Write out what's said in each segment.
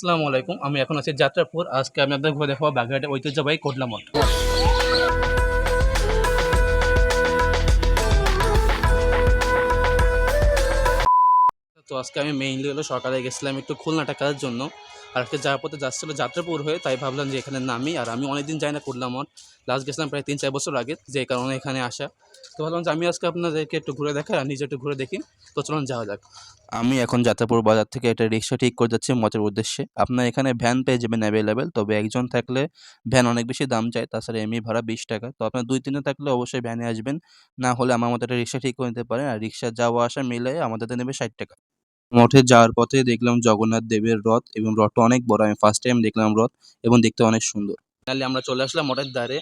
আসসালামু আলাইকুম। আমি এখন আছি যাত্রাপুর। আজকে আমি আপনাদের ঘুরে দেখাবো বাগেরহাটের ঐতিহ্যবাহী কোটলা মঠ তো আজকে আমি মেইনলি হলো সকালে গেছিলাম একটু খুলনাটা কাজের জন্য। আর আজকে যাওয়ার পথে যাচ্ছিল যাত্রাপুর হয়ে তাই ভাবলাম যে এখানে নামি। আর আমি অনেকদিন যাই না করলাম মঠ। লাস্ট গেছিলাম প্রায় তিন চার বছর আগে, যে কারণে এখানে আসা। তো ভাবলাম যে আমি আজকে আপনাদেরকে একটু ঘুরে দেখাই আর নিজে একটু ঘুরে দেখি। তো চলুন যাওয়া যাক। আমি এখন যাত্রাপুর বাজার থেকে একটা রিক্সা ঠিক করে যাচ্ছি মঠের উদ্দেশ্যে। আপনার এখানে ভ্যান পেয়ে যাবেন অ্যাভেলেবেল তবে একজন থাকলে ভ্যান অনেক বেশি দাম চায়, তাছাড়া এমনি ভাড়া বিশ টাকা। তো আপনার দুই তিনে থাকলে অবশ্যই ভ্যানে আসবেন। না হলে আমার মতো একটা রিক্সা ঠিক করে নিতে পারেন। আর রিক্সা যাওয়া আসা মিলে আমাদের নেবে ষাট টাকা। মঠে যাওয়ার পথে দেখলাম জগন্নাথ দেবের রথ এবং রথটা অনেক বড়। আমি ফার্স্ট টাইম দেখলাম রথ এবং দেখতে অনেক সুন্দর। ফাইনালি আমরা চলে আসলাম মঠের দ্বারে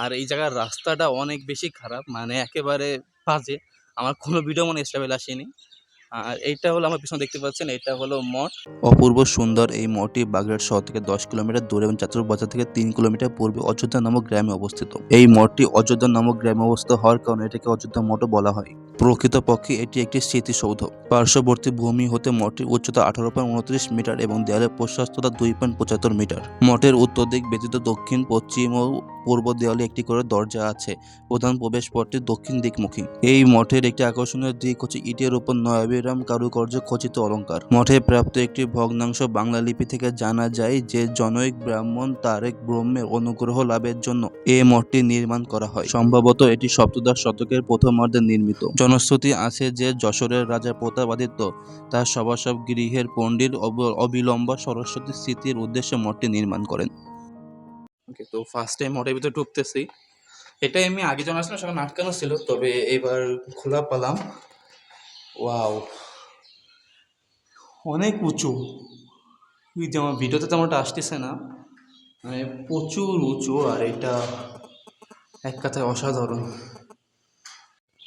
আর এই জায়গার রাস্তাটা অনেক বেশি খারাপ মানে একেবারে বাজে। আমার কোনো ভিডিও মনে স্টেবেল আসেনি। আর এইটা হলো আমার পিছনে দেখতে পাচ্ছেন এটা হলো মঠ। অপূর্ব সুন্দর এই মঠটি বাগেরহাট শহর থেকে দশ কিলোমিটার দূরে এবং চাতুর বাজার থেকে তিন কিলোমিটার পূর্বে অযোধ্যা নামক গ্রামে অবস্থিত। এই মঠটি অযোধ্যা নামক গ্রামে অবস্থিত হওয়ার কারণে এটাকে অযোধ্যা মঠও বলা হয়। প্রকৃতপক্ষে এটি একটি স্মৃতিসৌধ। পার্শ্ববর্তী ভূমি হতে মঠটির উচ্চতা আঠারো পয়েন্ট উনত্রিশ মিটার এবং দেয়ালের প্রশস্ততা দুই পয়েন্ট পঁচাত্তর মিটার। মঠের উত্তর দিক ব্যতীত দক্ষিণ, পশ্চিম ও পূর্ব দেওয়ালে একটি করে দরজা আছে। প্রধান প্রবেশ পথটি দক্ষিণ দিকমুখী। এই মঠের একটি আকর্ষণীয় দিক হচ্ছে ইটের উপর নয়াবিরাম কারুকার্য খচিত অলংকার মঠে প্রাপ্ত একটি ভগ্নাংশ বাংলা লিপি থেকে জানা যায় যে জনৈক ব্রাহ্মণ তারেক ব্রহ্মের অনুগ্রহ লাভের জন্য এ মঠটি নির্মাণ করা হয়। সম্ভবত এটি সপ্তদশ শতকের প্রথমার্ধে নির্মিত। জনশ্রুতি আছে যে যশোরের রাজা প্রতাপাদিত্য তার সভাসব গৃহের পণ্ডিত অব- অবিলম্ব সরস্বতী স্মৃতির উদ্দেশ্যে মঠটি নির্মাণ করেন। তো ফার্স্ট টাইম মঠের ভিতরে ঢুকতেছি। এটাই আমি আগে যখন আসলাম সেখানে আটকানো ছিল। তবে এবার খোলা পেলাম ওয়াও অনেক উঁচু। ওই যে আমার ভিডিওতে তেমনটা আসতেছে না। মানে প্রচুর উঁচু আর এটা এক কথায় অসাধারণ।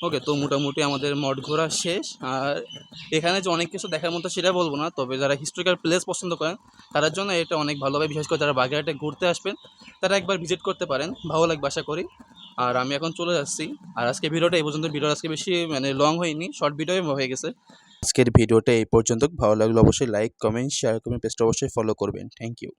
ওকে তো মোটামুটি আমাদের মঠ ঘোরা শেষ। আর এখানে যে অনেক কিছু দেখার মতো সেটা বলব না, তবে যারা হিস্টোরিক্যাল প্লেস পছন্দ করেন, তাদের জন্য এটা অনেক ভালোভাবে বিশেষ করে যারা বাগেরহাটে ঘুরতে আসবেন, তারা একবার ভিজিট করতে পারেন। ভালো লাগবে আশা করি। আর আমি এখন চলে যাচ্ছি। আর আজকে ভিডিওটা এই পর্যন্ত ভিডিও আজকে বেশি মানে লং হয়নি শর্ট ভিডিও হয়ে গেছে। আজকের ভিডিওটা এই পর্যন্ত, ভালো লাগলে অবশ্যই লাইক কমেন্ট শেয়ার করবেন পেজটা অবশ্যই ফলো করবেন। Thank you